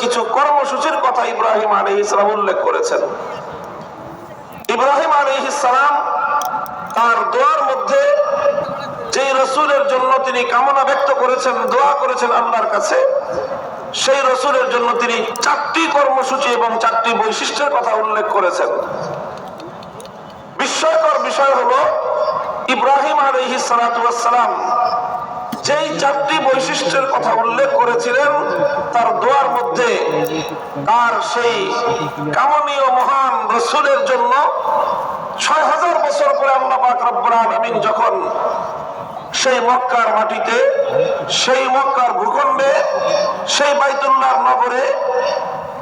কিছু কর্মসূচির কথা ইব্রাহিম আলী ইসলাম উল্লেখ করেছেন। ইব্রাহিম আলী ইসলাম তার দোয়ার মধ্যে যে রসুলের জন্য তিনি কামনা ব্যক্ত করেছেন, দোয়া করেছেন আল্লাহর কাছে, সেই রসুলের জন্য তিনি চারটি কর্মসূচি এবং চারটি বৈশিষ্ট্যের কথা উল্লেখ করেছেন। বিস্ময়কর বিষয় হলো, ইব্রাহিম আলহি সালাম যেই চারটি বৈশিষ্ট্যের কথা উল্লেখ করেছিলেন, তার দোয়ার মধ্যে তার সেই কামনীয় মহান রসুলের জন্য ছয় হাজার বছর পরে আল্লাহ পাক রব্বুল আলামিন যখন সেই মক্কার মাটিতে, সেই মক্কার ভূখণ্ডে, সেই বাইতুল্লাহর নগরে,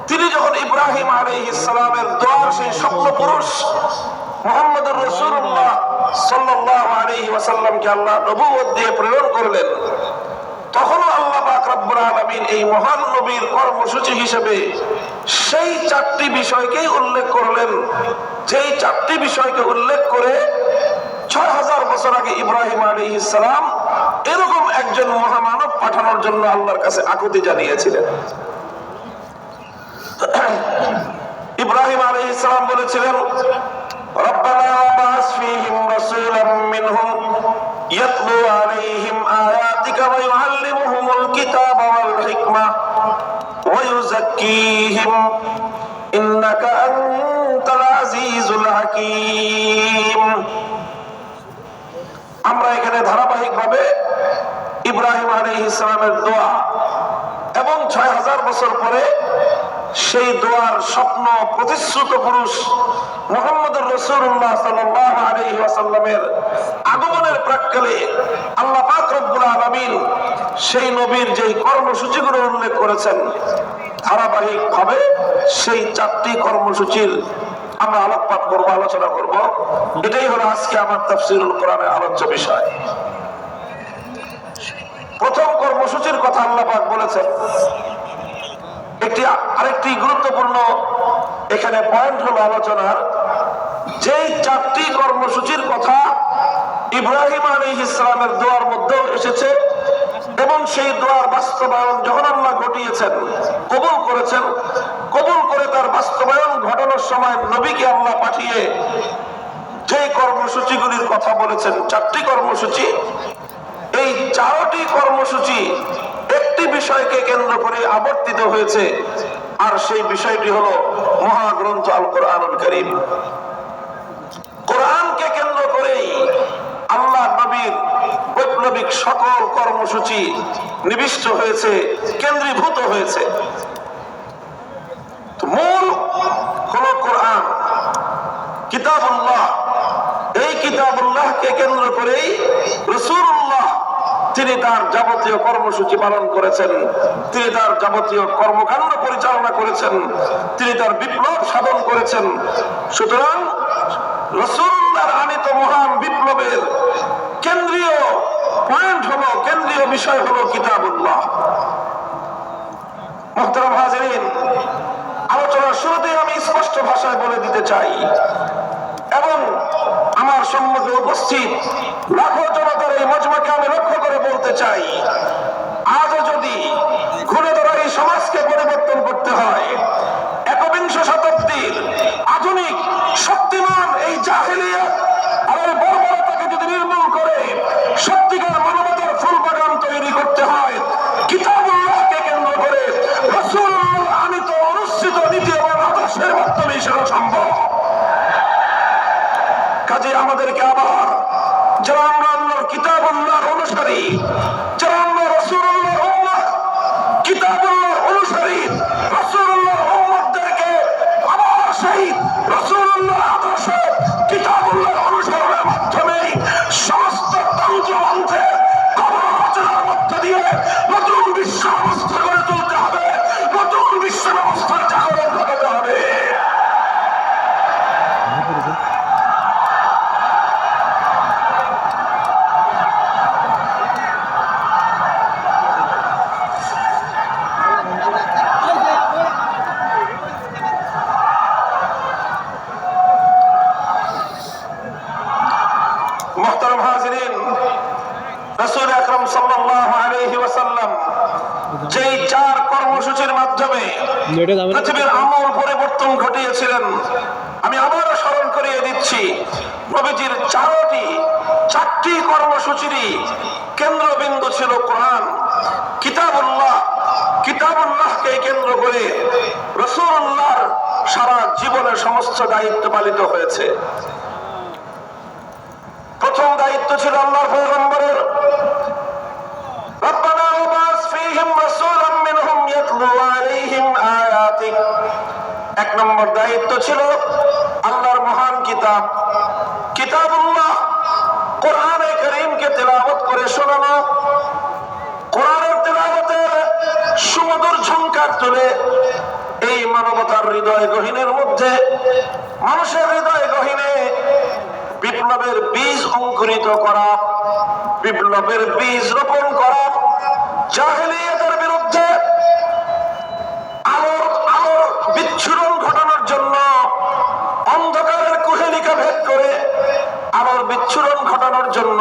তিনি যখন ইব্রাহিম আলী ইসলামের দোয়ার সেই স্বপ্ন পুরুষ মোহাম্মদ রসুল্লাহ সাল্লাহ আলী ওয়াসাল্লামকে আল্লাহ নবুয়ত দিয়ে প্রেরণ করলেন। তখনও আল্লাহ পাক আলামিন এই মহান নবীর কর্মসূচি হিসেবে সেই চারটি বিষয়কেই উল্লেখ করলেন। যেই চারটি বিষয়কে উল্লেখ করে ছয় হাজার বছর আগে ইব্রাহিম আলী ইসলাম এরকম একজন মহামানব পাঠানোর জন্য আল্লাহর কাছে আকুতি জানিয়েছিলেন। ইব্রাহিম আলী ইসলাম বলেছিলেন ربنا وبعث فيهم رسولا منهم يتلو عليهم آياتك ويعلمهم الكتاب والحكمة ويزكيهم إنك أنت العزيز الحكيم আমরা এখানে ধারাবাহিকভাবে ইব্রাহিম আলী ইসলামের দোয়া এবং ছয় হাজার বছর পরে সেই দোয়ার স্বপ্ন প্রতিশ্রুত পুরুষ মোহাম্মদ রসুল্লাহ সাল্লামের আগমনের প্রাককালে আল্লাহ পাক রব্বুল আলমিন সেই নবীর যেই কর্মসূচিগুলো উল্লেখ করেছেন ধারাবাহিক ভাবে সেই চারটি কর্মসূচির আমরা আলোকপাত করব, আলোচনা করব। এটাই হলো আজকে আমার তাফসিরুল কোরআনের আলোচ্য বিষয়। প্রথম কর্মসূচির কথা আল্লাপাক বলেছেন। একটি আরেকটি গুরুত্বপূর্ণ এখানে পয়েন্ট হলো আলোচনার। যেই চারটি কর্মসূচির কথা ইব্রাহিম আলী ইসলামের দোয়ার মধ্যেও এসেছে এবং সেই দোয়ার বাস্তবায়ন যখন আল্লাহ ঘটিয়েছেন, কবুল করেছেন, কবুল করে তার বাস্তবায়ন ঘটানোর সময় নবীকে আল্লাহ পাঠিয়ে যে কর্মসূচিগুলির কথা বলেছেন, চারটি কর্মসূচি এই চারটি কর্মসূচি একটি বিষয়কে কেন্দ্র করে আবর্তিত হয়েছে। আর সেই বিষয়টি হলো মহাগ্রন্থ আল কোরআনুল করিম। কোরআনকে কেন্দ্র করেই আল্লাহ নবীর বৈপ্লবিক সকল কর্মসূচি নিবিষ্ট হয়েছে, কেন্দ্রীভূত হয়েছে। মূল হলো কোরআন। কিতাবুল্লাহ। এই কিতাবুল্লাহকে কেন্দ্র করেই রসুল্লাহ তিনি তার যাবতীয় কর্মসূচি পালন করেছেন। তিনি তার যাবতীয় কর্মকাণ্ড পরিচালনা করেছেন। তিনি তার বিপ্লব সাধন করেছেন। সুতরাং রসুল্লাহর আনিত মহান বিপ্লবের কেন্দ্রীয় পয়েন্ট হলো, কেন্দ্রীয় বিষয় হলো কিতাবুল্লাহ। মোহতারাম হাজরিন, আলোচনার শুরুতেই আমি স্পষ্ট ভাষায় বলে দিতে চাই। সম্মুখে উপস্থিত লাখো জনতার এই মজমাকে আমি লক্ষ্য করে বলতে চাই, আজও যদি ঘুরে ধরা এই সমাজকে পরিবর্তন করতে হয়, একবিংশ শতাব্দীর আধুনিক শক্তিমান এই জাহিলিয়া আমাদেরকে আবার যারা আমরা আল্লাহর কিতাবুল্লাহর অনুসারী কর্মসূচির কেন্দ্রবিন্দু ছিল কোরআন। কিতাবুল্লাহ, কিতাবুল্লাহকে কেন্দ্র করে রসুল্লাহর সারা জীবনের সমস্ত দায়িত্ব পালিত হয়েছে। প্রথম দায়িত্ব ছিল আল্লাহ এক নম্বর দায়িত্ব ছিল আল্লাহর মহান কিতাব। কিতাবুল্লাহ কোরআনে তেলাওয়াত করে শোনানো কোরআনের তেলাওয়াতের সুমধুর ঝংকার তুলে এই মানবতার হৃদয় গহীনের মধ্যে। মানুষের হৃদয় গহীনে বিপ্লবের বীজ অঙ্কুরিত করা, বিপ্লবের বীজ রোপণ করা, জাহেলিয়াতের বিরুদ্ধে আলোর আলোর বিচ্ছুরণ ঘটানোর জন্য অন্ধকারের কুহেলিকা ভেদ করে আলোর বিচ্ছুরণ ঘটানোর জন্য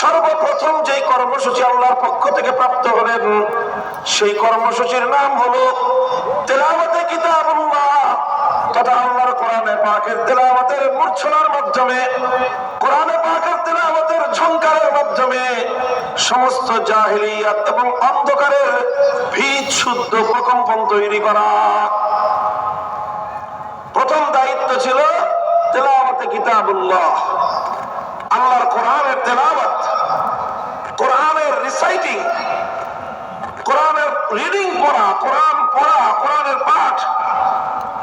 সর্বপ্রথম যেই কর্মসূচি আল্লাহর পক্ষ থেকে প্রাপ্ত হলেন, সেই কর্মসূচির নাম হলো তেলাওয়াতে কিতাবুল্লাহ। তথা আল্লাহর কোরআনে পাকের তেলাওয়াতের মূর্ছনার মাধ্যমে, কোরআনে পাকের তেলাওয়াতের ঝংকারের মাধ্যমে সমস্ত জাহিলিয়াত এবং অন্ধকারের ভিত শুদ্ধ প্রকম্পন তৈরি করা। প্রথম দায়িত্ব ছিল আল্লাহর কোরআনের কোরআনের রিসাইটিং কোরআনের রিডিং পড়া, কোরআন পড়া, কোরআনের পাঠ।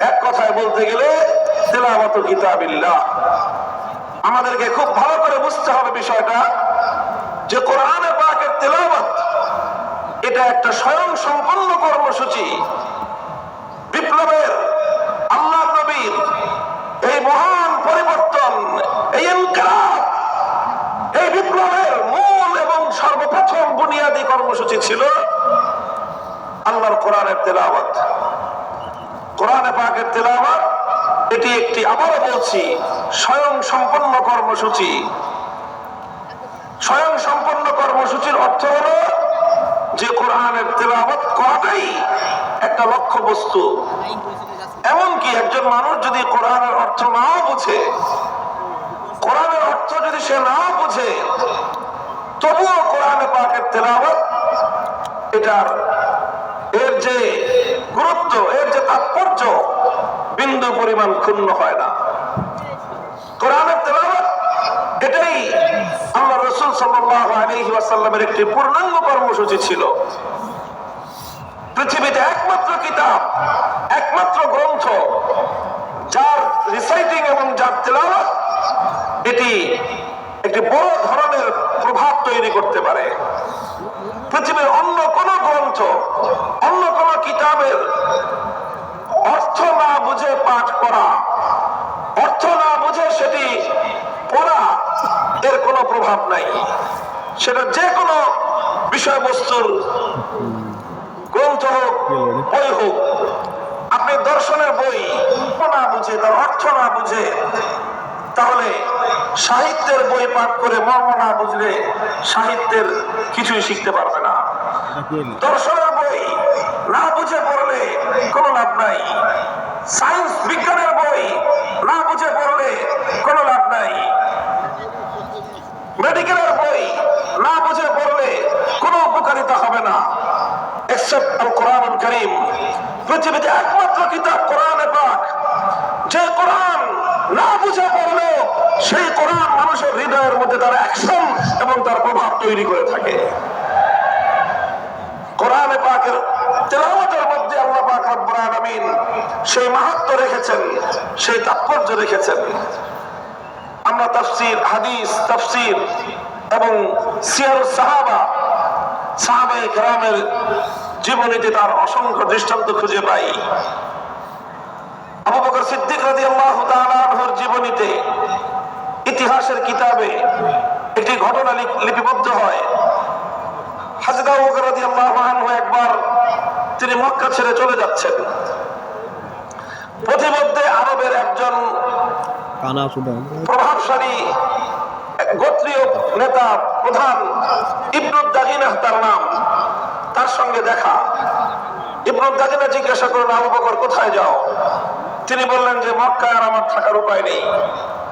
এক কথায় বলতে গেলে আমাদেরকে খুব ভালো করে বুঝতে হবে বিষয়টা যে কোরআনে পাকের তেলাওয়াত, এটা একটা স্বয়ং সম্পন্ন কর্মসূচি। বিপ্লবের আল্লাহ নবীর এই মহান পরিবর্তন এই ইনকিলাব এই বিপ্লবের মূল এবং সর্বপ্রথম বুনিয়াদী কর্মসূচি ছিল আল্লাহর কোরআনের তেলাওয়াত। কোরআনে পাকের তেলাওয়াত, এটি একটি, আবারও বলছি স্বয়ং সম্পন্ন কর্মসূচি। স্বয়ং সম্পন্ন কর্মসূচির অর্থ হলো যে কোরআনের তেলাওয়াত করাটাই একটা লক্ষ্য বস্তু এমনকি একজন মানুষ যদি কোরআনের অর্থ নাও বুঝে অর্থ যদি সে নাও বুঝে, তবুও কোরআনে পাকের তেলাওয়াত এটার, এর যে গুরুত্ব, এর যে তাৎপর্য, বিন্দু পরিমাণ ক্ষুণ্ণ হয় না। কোরআনের তেলাওয়াত এটাই আল্লাহ রসুল সাল্লাল্লাহু আলাইহি ওয়াসাল্লামের একটি পূর্ণাঙ্গ কর্মসূচি ছিল। পৃথিবীতে একমাত্র কিতাব, একমাত্র গ্রন্থ, যার রিসাইটিং এবং যার তেলাওয়াত এটি একটি বড় ধরনের প্রভাব তৈরি করতে পারে। পৃথিবীর অন্য কোন গ্রন্থ, অন্য কোন কিতাবের অর্থ না বুঝে পাঠ করা, অর্থ না বুঝে সেটি পড়া, এর কোনো প্রভাব নাই। সেটা যে কোনো বিষয়বস্তুর গ্রন্থ হোক, বই হোক, আপনি দর্শনের বই না বুঝে, তার অর্থ না বুঝে তাহলে সাহিত্যের বই পাঠ করে মর্ম না বুঝলে সাহিত্যের কিছুই শিখতে পারবে না। দর্শনের বই না বুঝে পড়লে কোনো লাভ নাই। সায়েন্স বিজ্ঞানের বই না বুঝে পড়লে কোনো লাভ নাই। মেডিকেলের বই না বুঝে পড়লে কোনো উপকারিতা হবে না। এক্সেপ্ট কোরআন করিম। পৃথিবীতে একমাত্র কিতাব কোরআনে পাক। যে কোরআন না বুঝে পড়ল সেই কোরআন মানুষের হৃদয়ের মধ্যে তার অ্যাকশন এবং তার প্রভাব তৈরি করে থাকে। কোরআনে পাকের তেলাওয়াতের মধ্যে আল্লাহ পাক রব্বুল আলামিন সেই মাহাত্ম রেখেছেন, সেই তাৎপর্য রেখেছেন। আমরা তাফসীর, হাদিস, তাফসীর এবং সিয়ারুস সাহাবা সাহাবায়ে কেরামের জীবনীতে তার অসংখ্য দৃষ্টান্ত খুঁজে পাই। আবু বকর সিদ্দিক রাদিয়াল্লাহু তাআলা জীবনীতে ইতিহাসের কিতাবে একটি ঘটনা লিপিবদ্ধ হয়। হাজরত আবু বকর রাদিয়াল্লাহু আনহু একবার তিনি মক্কা ছেড়ে চলে যাচ্ছেন। প্রতিমধ্যে আরবের একজন প্রভাবশালী গোত্রীয় নেতা প্রধান ইবনুদ দাগিনা তার নাম তার সঙ্গে দেখা। ইবনুদ দাগিনা জিজ্ঞাসা করলেন আবু বকর কোথায় যাও? তিনি বললেন যে, মক্কায় আর আমার থাকার উপায় নেই।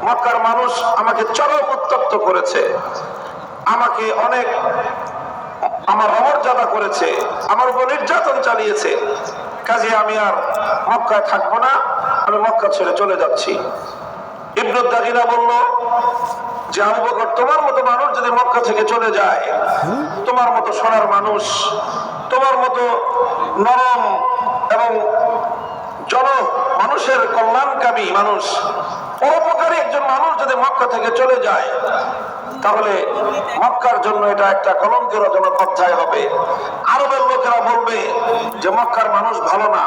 মক্কার মানুষ আমাকে চরম উত্তপ্ত করেছে। আমাকে অনেক, আমার অমর্যাদা করেছে। আমার উপর নির্যাতন চালিয়েছে। কাজে আমি আর মক্কায় থাকব না। আমি মক্কা ছেড়ে চলে যাচ্ছি। ইবনুদ দাগিনা বলল, যে আবু বকর, তোমার মতো মানুষ যদি মক্কা থেকে চলে যায়, তোমার মতো সোনার মানুষ, তোমার মতো নরম জন মানুষের কল্যাণকামী মানুষ। পরোপকারী একজন মানুষ যদি মক্কা থেকে চলে যায়, তাহলে মক্কার জন্য এটা একটা কলঙ্কের জনক অধ্যায় হবে। আরবের লোকেরা বলবে যে, মক্কার মানুষ ভালো না।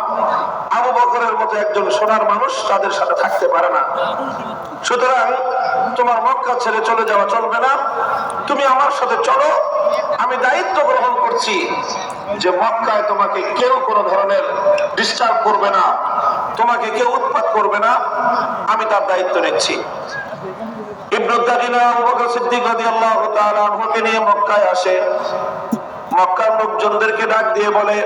আবু বকরের মতো একজন সোনার মানুষ তাদের সাথে থাকতে পারে না। সুতরাং, তোমার মক্কা ছেড়ে চলে যাওয়া চলবে না। তুমি আমার সাথে চলো। আমি দায়িত্ব গ্রহণ করছি যে, মক্কায় তোমাকে কেউ কোনো ধরনের ডিস্টার্ব করবে না। তোমাকে কেউ উৎপাত করবে না, আমি তার দায়িত্ব নিচ্ছি। মক্কার লোকজনদেরকে ডাক দিয়ে বলে,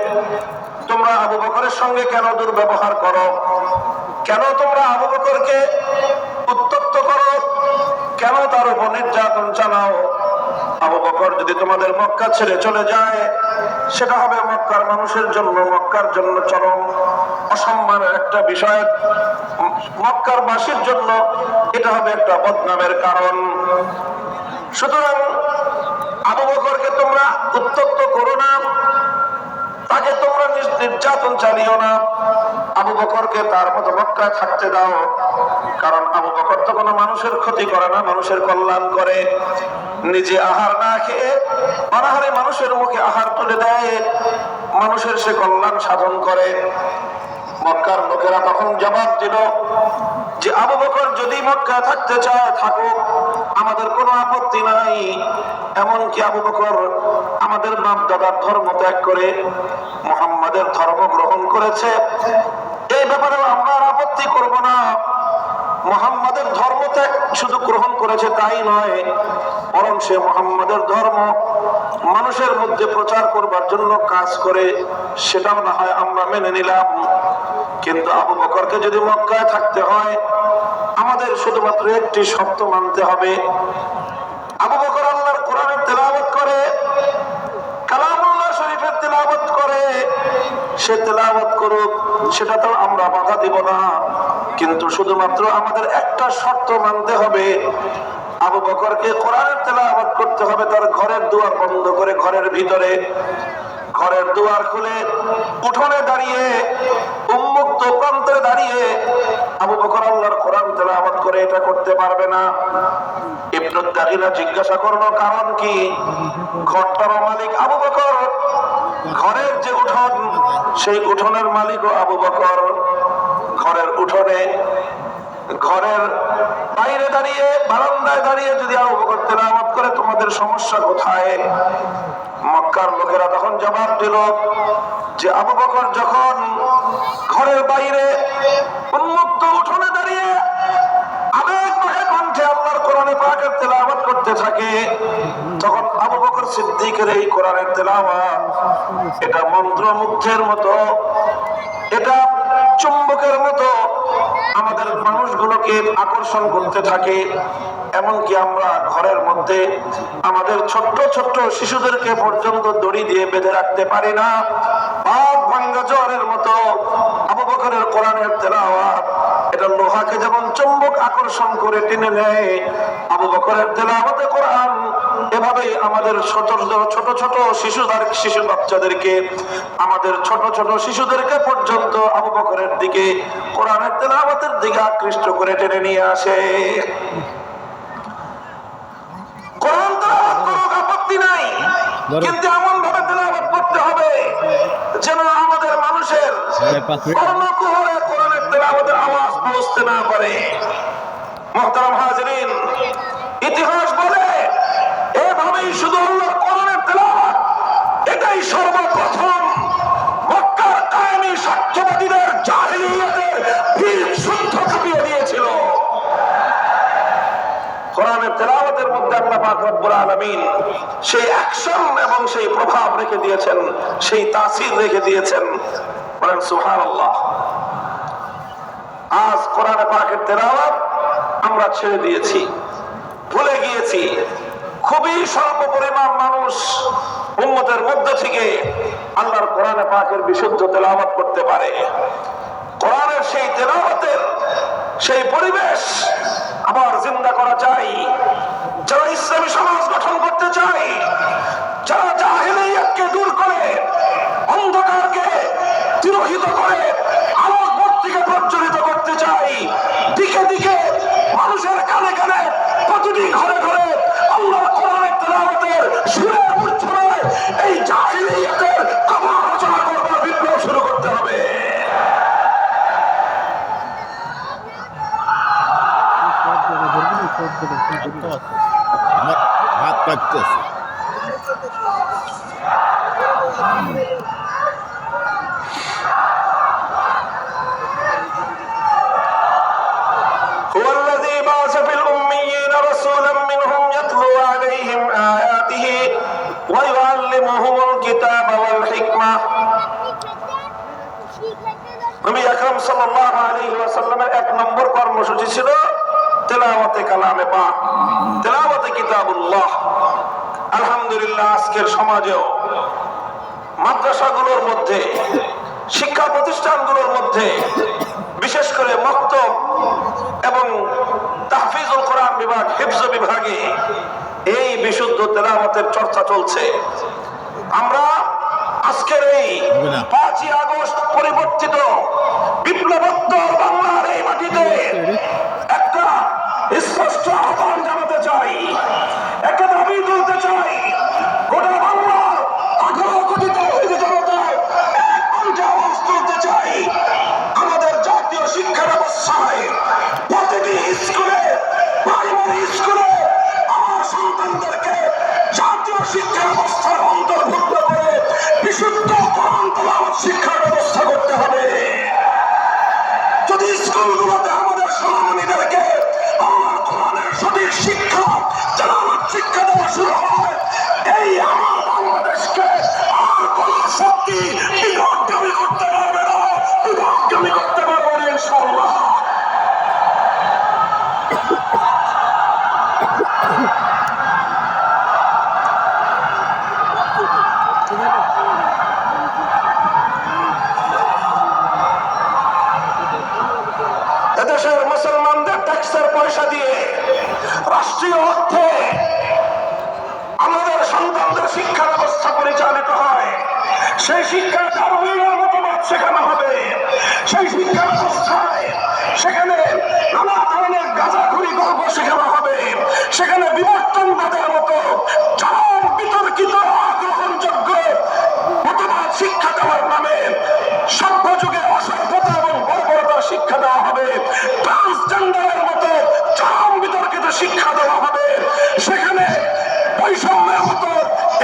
তোমরা আবু বকরের সঙ্গে কেন দুর্ব্যবহার করো? কেন তোমরা আবু বকরকে উত্তপ্ত করো? কেন তার উপর নির্যাতন চালাও? আবু বকর যদি তোমাদের মক্কা ছেড়ে চলে যায়, সেটা হবে মক্কার মানুষের জন্য, মক্কার জন্য চরম অসম্মানের একটা বিষয়। মক্কার বাসীর জন্য এটা হবে একটা বদনামের কারণ। সুতরাং আবু বকরকে তোমরা উত্তপ্ত করো না, তাকে তোমরা নির- নির্যাতন চালিও না। আবু বকরকে তার মতো মক্কায় থাকতে দাও। কারণ আবু বকর তো কোনো মানুষের ক্ষতি করে না, মানুষের কল্যাণ করে, নিজে আহার না খেয়ে, অনাহারে মানুষের মুখে আহার তুলে দেয়, মানুষের সে কল্যাণ সাধন করে। মক্কার লোকেরা তখন জবাব দিল যে, আবু বকর যদি মক্কায় থাকতে চায়, থাকুক, আমাদের কোনো আপত্তি নাই। এমনকি আবু বকর আমাদের বাপ দাদার ধর্ম ত্যাগ করে, মোহাম্মদের ধর্ম গ্রহণ করেছে। এই ব্যাপারে আমরা আপত্তি করব না। মোহাম্মদের ধর্ম ত্যাগ শুধু গ্রহণ করেছে তাই নয়, বরং সে মোহাম্মদের ধর্ম মানুষের মধ্যে প্রচার করবার জন্য কাজ করে, সেটাও না হয় আমরা মেনে নিলাম। কিন্তু আবু বকরকে যদি মক্কায় থাকতে হয়, আমাদের শুধুমাত্র একটি শর্ত মানতে হবে। আবু বকর আল্লাহর কোরআনের তেলাওয়াত করে, কালামুল্লাহ শরীফের তেলাওয়াত করে, সে তেলাওয়াত করুক সেটা তো আমরা বাধা দিব না। কিন্তু শুধুমাত্র আমাদের একটা শর্ত মানতে হবে। আবু বকরকে কোরআনের তেলাওয়াত করতে হবে, তার ঘরের দুয়ার বন্ধ করে ঘরের ভিতরে। ঘরের দুয়ার খুলে উঠোনে দাঁড়িয়ে, উন্মুক্ত প্রান্তে দাঁড়িয়ে আবু বকর আল্লাহর কোরআন তেলাওয়াত করে এটা করতে পারবে না। ইবনুদ দাগিনা জিজ্ঞাসা করল, কারণ কি? ঘরটার মালিক আবু বকর। ঘরের যে উঠোন, সেই উঠোনের মালিকও আবু বকর। ঘরের উঠোনে, ঘরের বাইরে দাঁড়িয়ে, বারান্দায় দাঁড়িয়ে যদি বকর তেলাওয়াত করে, তোমাদের সমস্যা কোথায়? মক্কার লোকেরা তখন জবাব দিল যে আবু বকর যখন ঘরের বাইরে উন্মুক্ত উঠোনে দাঁড়িয়ে আবেগ মাখা কণ্ঠে আল্লাহর কোরআনে পাকের তেলাওয়াত করতে থাকে, তখন আবু বকর সিদ্দিকের এই কোরআনের তেলাওয়াত, এটা মন্ত্রমুগ্ধের মতো, এটা চুম্বকের মতো আমাদের মানুষগুলোকে আকর্ষণ করতে থাকে, এমনকি আমরা ঘরের মধ্যে আমাদের ছোট্ট ছোট্ট শিশুদেরকে পর্যন্ত দড়ি দিয়ে বেঁধে রাখতে পারি না। পাপ ভাঙ্গা জ্বরের মতো আবু বকরের কোরআনের তেলাওয়াত লোহাকে যেমন চুম্বক আকর্ষণ করে টেনে নেয় আবু বকরের তেলাওয়াতে কোরআন এভাবেই আমাদের ছোট ছোট ছোট শিশুদের শিশু বাচ্চাদেরকে আমাদের ছোট ছোট শিশুদেরকে পর্যন্ত আবু বকরের দিকে কোরআনের তেলাওয়াতের দিকে আকৃষ্ট করে টেনে নিয়ে আসে। কোরআন তেলাওয়াত করুক আপত্তি নাই কিন্তু এমন ভাবে তেলাওয়াত করতে হবে যেন আমাদের মানুষের কর্ণকুহরে কোরআনের তেলাওয়াতের আওয়াজ পৌঁছতে না পারে। মোহতারাম হাজরিন, ইতিহাস বলে এভাবেই শুধু কোরআনের এটাই সর্বপ্রথম আল্লাহ সেই অ্যাকশন এবং সেই প্রভাব রেখে দিয়েছেন, সেই তাসির রেখে দিয়েছেন। বলেন সুবহানাল্লাহ। আজ কোরআন পাকের তেলাওয়াত আমরা ছেড়ে দিয়েছি, ভুলে গিয়েছি। খুবই স্বল্প পরিমাণ মানুষ উম্মতের মধ্য থেকে আল্লাহর কোরআনে পাকের বিশুদ্ধ তেলাওয়াত করতে পারে। কোরআনের সেই তেলাওয়াতের সেই পরিবেশ আবার জিন্দা করা চাই, যারা ইসলামী সমাজ গঠন করতে চাই যারা জাহিলিয়াতকে দূর করে, অন্ধকারকে তিরোহিত করে আলোক ভর্তিকে প্রজ্বলিত করতে চাই। দিকে দিকে মানুষের কানে কানে প্রতিটি ঘরে ঘরে রচনা শুরু করতে হবে। হাত কাটতেছে। নবী আকরাম সাল্লাল্লাহু আলাইহি ওয়াসাল্লামের এক নম্বর কর্মসূচি ছিল তেলাওয়াতে কালামে পাক। তেলাওয়াতে কিতাবুল্লাহ। আলহামদুলিল্লাহ আজকের সমাজেও মাদ্রাসাগুলোর মধ্যে, শিক্ষা প্রতিষ্ঠানগুলোর মধ্যে, বিশেষ করে মক্তব এবং তাহফিজুল কোরআন বিভাগ, হিফজ বিভাগে এই বিশুদ্ধ তেলাওয়াতের চর্চা চলছে। আমরা আজকের এই পাঁচই আগস্ট পরিবর্তিত বিপ্লবোত্তর বাংলার এই মাটিতে একটা স্পষ্ট আহ্বান জানাতে চাই। একটা দাবি তুলতে চাই গোটা বাংলার আঠারো কোটি তৌহিদি জনতা এক কণ্ঠে আওয়াজ তুলতে চাই। আমাদের জাতীয় শিক্ষা ব্যবস্থায় প্রতিটি স্কুলে প্রাইমারি স্কুলে আমার সন্তানদেরকে জাতীয় শিক্ষা তেলাওয়াত রাষ্ট্রীয় অর্থে আমাদের সন্তানদের শিক্ষা ব্যবস্থা পরিচালিত হয়। সেই শিক্ষা ধর্মীয় মতবাদ শেখানো হবে। সেই শিক্ষা ব্যবস্থায় সেখানে নানা ধরনের গাঁজাখুরি গল্প শেখানো হবে। সেখানে বিবর্তনবাদের মতো চরম বিতর্কিত শিক্ষা দেওয়া হবে। সেখানে বৈষম্যের মতো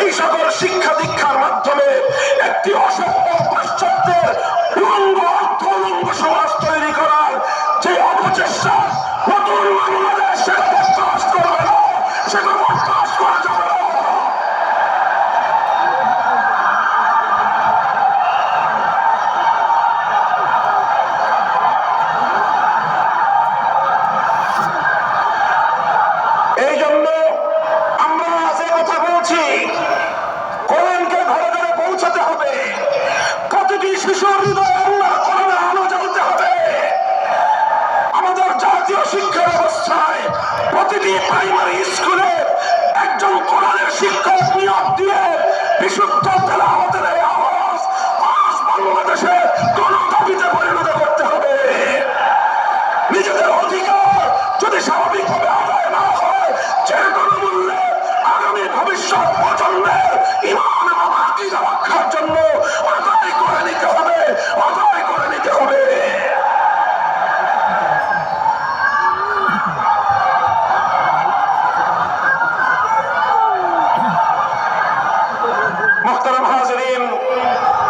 এই সকল শিক্ষা দীক্ষার মাধ্যমে একটি অসভ্য পাশ্চাত্যের উলঙ্গ অর্থ, উলঙ্গ সমাজ তৈরি করার যে অপচেষ্টা নতুন বাংলাদেশ সেটা বরদাস্ত করবে না, সেটা বরদাস্ত করা যাবে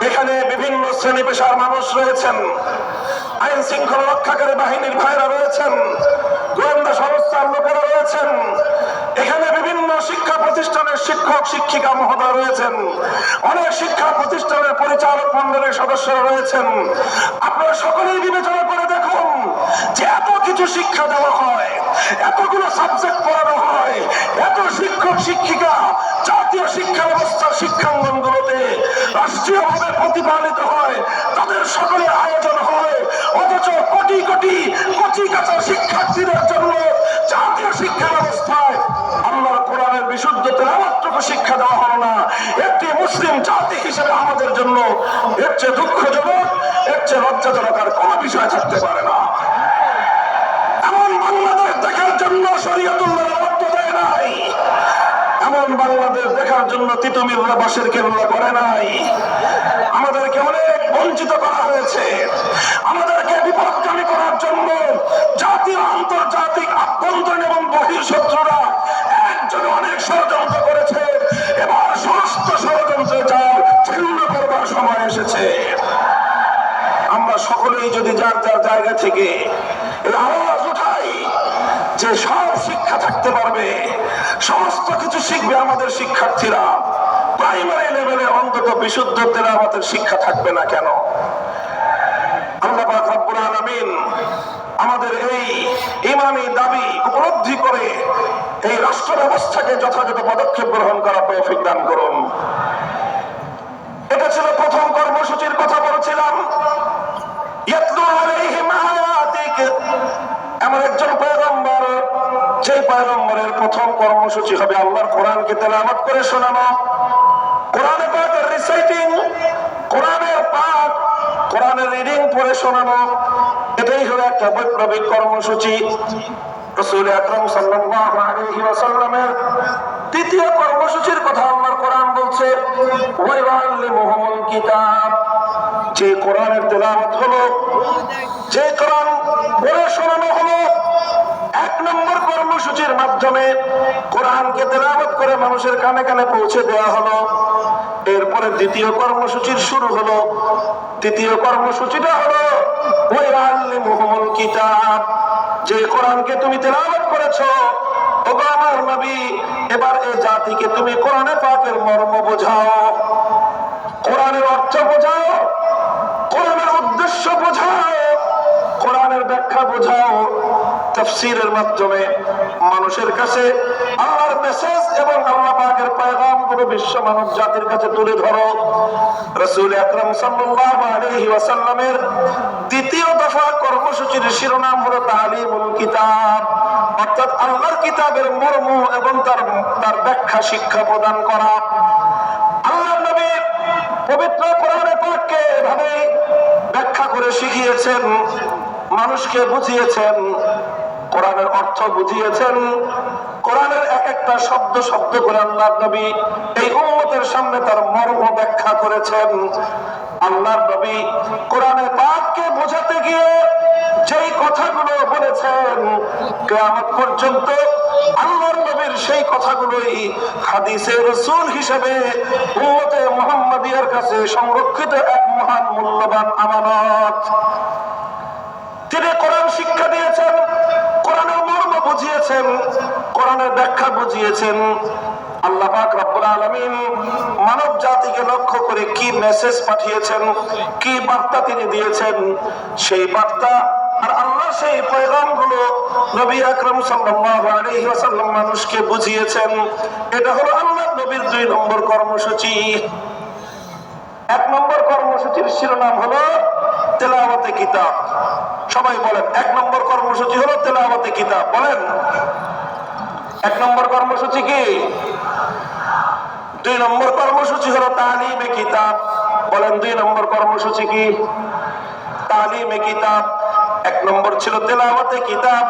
এখানে বিভিন্ন শ্রেণি পেশার মানুষ রয়েছেন। আইন শৃঙ্খলা রক্ষাকারী বাহিনীর ভাইরা রয়েছেন, গোয়েন্দা সংস্থা ব্যবস্থার লোকেরা রয়েছেন। এখানে বিভিন্ন শিক্ষা প্রতিষ্ঠানের শিক্ষক, শিক্ষিকা মহোদয় রয়েছেন। অনেক শিক্ষা প্রতিষ্ঠানের পরিচালক মন্ডলের সদস্যরা রয়েছেন। আপনারা সকলেই বিবেচনা করে কিছু শিক্ষা দেওয়া হয়, এতগুলো সাবজেক্ট পড়ানো হয়, এত শিক্ষক, শিক্ষিকা, জাতীয় শিক্ষা ব্যবস্থার শিক্ষাঙ্গনগুলোতে রাষ্ট্রীয়ভাবে প্রতিপালিত হয়, তাদের সকলের আয়োজন হয়, অথচ কোটি কোটি কচি কাঁচা শিক্ষার্থীদের জন্য জাতীয় শিক্ষা ব্যবস্থায় আল্লাহর কোরআনের বিশুদ্ধ তেলাওয়াতটুকু শিক্ষা দেওয়া হলো না। একটি মুসলিম জাতি হিসেবে আমাদের জন্য এর চেয়ে দুঃখজনক, এর চেয়ে লজ্জাজনক আর কোনো বিষয় থাকতে পারে না এমন বাংলাদেশ দেখার জন্য শরীয়তুল্লাহ রক্ত দেয় নাই এমন বাংলাদেশ দেখার জন্য তিতুমিররা বাসের কেল্লা করে নাই। আমাদেরকে অনেক বঞ্চিত করা হয়েছে। আমাদেরকে বিপদগামী করার জন্য জাতীয়, আন্তর্জাতিক আভ্যন্তরীণ এবং বহির শত্রুরা একজনে অনেক ষড়যন্ত্র করেছে। এবার সমস্ত ষড়যন্ত্রে যার ছিন্ন করবার সময় এসেছে। আমরা সকলেই যদি যার যার জায়গা থেকে আওয়াজ উঠাই, যে সব শিক্ষা থাকতে পারবে সমস্ত কিছু শিখবে আমাদের শিক্ষার্থীরা। প্রাইমারি লেভেলে অন্তত বিশুদ্ধ তেলাওয়াতের শিক্ষা থাকবে না কেন? আমাদের এই ইমানি দাবি উপলব্ধি করে এই রাষ্ট্র ব্যবস্থাকে যথাযথ পদক্ষেপ গ্রহণ করা তৌফিক দান করুন। এটা ছিল প্রথম কর্মসূচির কথা বলছিলাম। এমন একজন পয়গম্বর সেই পয়গম্বরের প্রথম কর্মসূচি হবে আল্লাহর কোরআনকে তেলামত করে শোনানো। কোরআনে পাকের রিসাইটিং কোরআনের পাঠ, কোরআনের রিডিং পড়ে শোনানো। এটাই হলো একটা বৈপ্লবিক কর্মসূচি। রসুল আকরম সাল্লাল্লাহু আলাইহি ওয়াসাল্লামের তৃতীয় কর্মসূচির কথা আমার কোরআন বলছে কিতাব। যে কোরআনের তেলাওয়াত হলো, যে কোরআন পড়ে শোনানো হলো, এক নম্বর কর্মসূচির মাধ্যমে কোরআনকে তেলাওয়াত করে মানুষের কানে কানে পৌঁছে দেওয়া হলো। এরপরে দ্বিতীয় কর্মসূচির শুরু হলো। তৃতীয় কর্মসূচিটা হলো ওই আল্লি আল্লিমুহুমুল কিতাব। যে কোরআনকে তুমি তেলাওয়াত করেছ ওগো এবার এই জাতিকে তুমি কোরআনে পাকের মর্ম বোঝাও। কোরআনের অর্থ বোঝাও, কোরআনের উদ্দেশ্য বোঝাও, কোরআনের ব্যাখ্যা বোঝাও। তাফসীরের মাধ্যমে মানুষের কাছে আল্লাহর মেসেজ এবং আল্লাহ পাকের পয়গামগুলো বিশ্ব মানব জাতির কাছে তুলে ধরো। রাসূল আকরাম সাল্লাল্লাহু আলাইহি ওয়াসাল্লামের দ্বিতীয় দফা কর্মসূচির শিরোনাম হলো তালিমুল কিতাব। অর্থাৎ আল্লাহর কিতাবের মর্ম এবং তার তার ব্যাখ্যা শিক্ষা প্রদান করা। আল্লাহ নবী পবিত্র কোরআনে পাককে এভাবে ব্যাখ্যা করে শিখিয়েছেন, মানুষকে বুঝিয়েছেন। কোরআনের অর্থ বুঝিয়েছেন। কোরআনের এক একটা শব্দ শব্দ করে আল্লাহ নবী এই উম্মতের সামনে তার মর্ম ব্যাখ্যা করেছেন। আল্লাহ নবী কোরআনের পাককে বোঝাতে গিয়ে যেই কথাগুলো বলেছেন, কেয়ামত পর্যন্ত আল্লাহর নবীর সেই কথাগুলোই হাদিসের রসুল হিসেবে উম্মতে মুহাম্মাদিয়ার কাছে সংরক্ষিত এক মহান মূল্যবান আমানত। তিনি কোরআন শিক্ষা দিয়েছেন বুঝিয়েছেন কোরআনের ব্যাখ্যা বুঝিয়েছেন। আল্লাহ পাক রব্বুল মানব জাতিকে লক্ষ্য করে কি মেসেজ পাঠিয়েছেন, কি বার্তা তিনি দিয়েছেন, সেই বার্তা আর আল্লাহ সেই পয়গামগুলো নবী আকরম সাল্লাল্লাহু আলাইহি ওয়াসাল্লাম মানুষকে বুঝিয়েছেন। এটা হলো আল্লাহ নবীর দুই নম্বর কর্মসূচি। এক নম্বর কর্মসূচির শিরোনাম হলো তেলাওয়াতে কিতাব। সবাই বলেন, এক নম্বর কর্মসূচি হলো তেলাওয়াতে কিতাব। বলেন, এক নম্বর কর্মসূচি কি? দুই নম্বর কর্মসূচি হলো তালিমে কিতাব। বলেন, দুই নম্বর কর্মসূচি কি? তালিমে কিতাব। এক নম্বর ছিল তেলাওয়াতে কিতাব,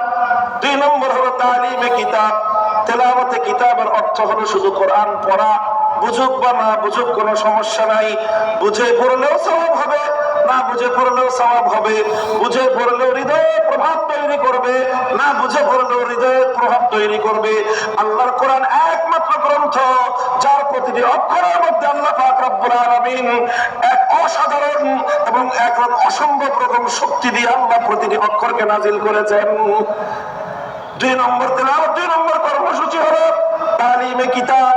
দুই নম্বর হলো তালিমে কিতাব। তেলাওয়াতে কিতাবের অর্থ হলো শুধু কোরআন পড়া। বুঝুক বা না বুঝুক, কোনো সমস্যা নাই। বুঝে পড়লেও স্বভাব হবে। না বুঝে পড়লেও স্বভাব হবে, বুঝে পড়লেও হৃদয়ে প্রভাব তৈরি করবে, না বুঝে পড়লেও হৃদয়ে প্রভাব তৈরি করবে। আল্লাহর কোরআন একমাত্র গ্রন্থ, যার প্রতিটি অক্ষরের মধ্যে আল্লাহ পাক রব্বুল এক অসাধারণ এবং এক অসম্ভব রকম শক্তি দিয়ে আল্লাহ প্রতিটি অক্ষরকে নাজিল করেছেন। দুই নম্বর তেলাওয়াত, দুই নম্বর কর্মসূচি হলো তালিমে কিতাব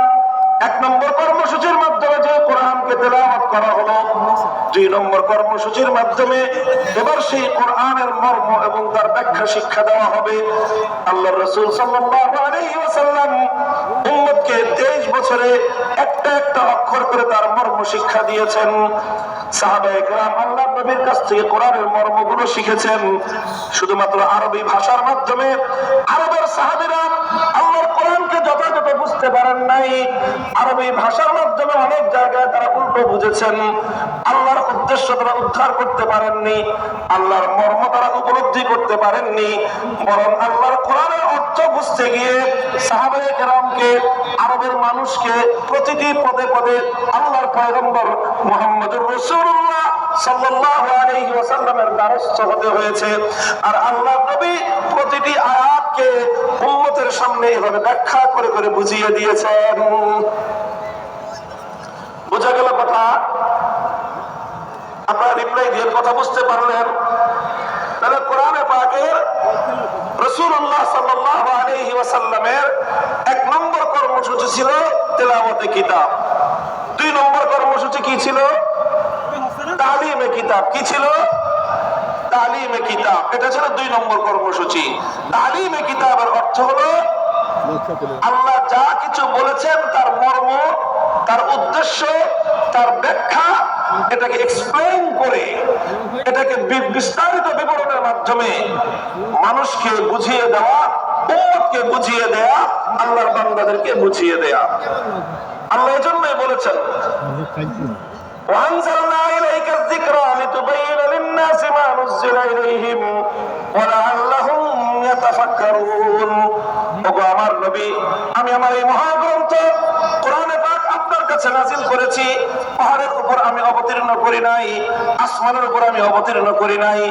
করা হলো। দুই নম্বর কর্মসূচির মাধ্যমে এবার সেই কোরআনের মর্ম এবং তার ব্যাখ্যা শিক্ষা দেওয়া হবে। আল্লাহ রসুল সাল্লাল্লাহু আলাইহি ওয়াসাল্লাম উম্মতকে 23 বছরে একটা একটা অক্ষর করে তার মর্ম শিক্ষা দিয়েছেন। শিখেছেন। শুধুমাত্র আরবি ভাষার মাধ্যমে আরবের সাহাবীরা বুঝতে পারেন নাই। আরবি ভাষার মাধ্যমে অনেক জায়গায় তারা উল্টো বুঝেছেন। আল্লাহর উদ্দেশ্য তারা উদ্ধার করতে পারেননি। আল্লাহর মর্ম তারা উপলব্ধি করতে পারেননি। বরং আল্লাহর কোরআনের অর্থ বুঝতে গিয়ে সাহাবায়ে কেরামকে, আরবের মানুষকে প্রতিটি পদে পদে আল্লাহর পয়গম্বর মুহাম্মদুর রাসূলুল্লাহ দিয়ে কথা বুঝতে পারলেন? তাহলে এক নম্বর কর্মসূচি ছিল তেলাওয়াতে কিতাব। দুই নম্বর কর্মসূচি কি ছিল? তালিমে কিতাব। কি ছিল? তালিমে কিতাব। এটা ছিল দুই নম্বর কর্মসূচি। তালিমে কিতাবের অর্থ হলো, আল্লাহ যা কিছু বলেছেন, তার মর্ম, তার উদ্দেশ্য, তার ব্যাখ্যা, এটাকে এক্সপ্লেইন করে, এটাকে বিস্তারিত বিবরণের মাধ্যমে মানুষকে বুঝিয়ে দেওয়া, উম্মতকে বুঝিয়ে দেয়া, আল্লাহর বান্দাদেরকে বুঝিয়ে দেয়া। আল্লাহ এজন্যই বলেছেন وأنزلنا إليك الذكرى لتبين للناس ما نزل إليهم ولعلهم يتفكرون ওগো আমার নবী আমি আমার এই মহাগ্রন্থ কোরআনে পাক আপনার কাছে নাজিল করেছি, পাহাড়ের উপর আমি অবতীর্ণ করি নাই, আসমানের উপর আমি অবতীর্ণ করি নাই,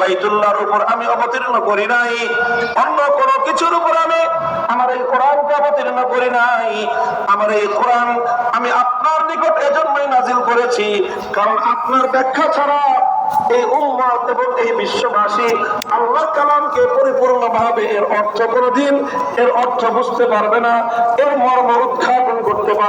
বাইতুল্লাহর উপর আমি অবতীর্ণ করি নাই, অন্য কোন কিছুর উপর আমি আমার এই কোরআনকে অবতীর্ণ করি নাই, আমার এই কোরআন আমি আপনার নিকট এজন্যই নাজিল করেছি, কারণ আপনার ব্যাখ্যা ছাড়া এই উম্মত এবং এই বিশ্ববাসী আল্লাহ কালামকে পরিপূর্ণভাবে এর অর্থ কোনদিন, এর অর্থ বুঝতে পারবে না, এর মর্ম উদ্ঘাটন করতে পারবে